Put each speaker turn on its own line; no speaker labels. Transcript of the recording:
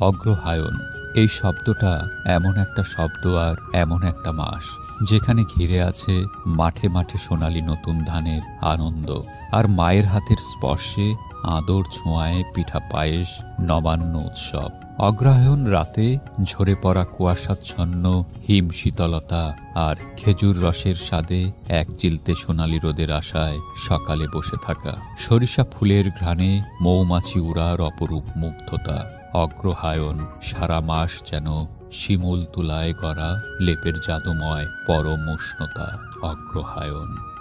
অগ্রহায়ণ। এই শব্দটা এমন একটা শব্দ আর এমন একটা মাস, যেখানে ঘিরে আছে মাঠে মাঠে সোনালি নতুন ধানের আনন্দ আর মায়ের হাতের স্পর্শে আদর ছোঁয়ায় পিঠা পায়েস নবান্ন উৎসব। অগ্রহায়ণ রাতে ঝরে পড়া কুয়াশাচ্ছন্ন, হিম শীতলতা আর খেজুর রসের স্বাদে এক চিলতে সোনালি রোদের আশায় সকালে বসে থাকা। সরিষা ফুলের ঘ্রাণে মৌমাছি উড়ার অপরূপ মুগ্ধতা। অগ্রহায়ণ সারা মাস যেন শিমুল তুলায় গড়া লেপের জাদুময়, পরম উষ্ণতা। অগ্রহায়ণ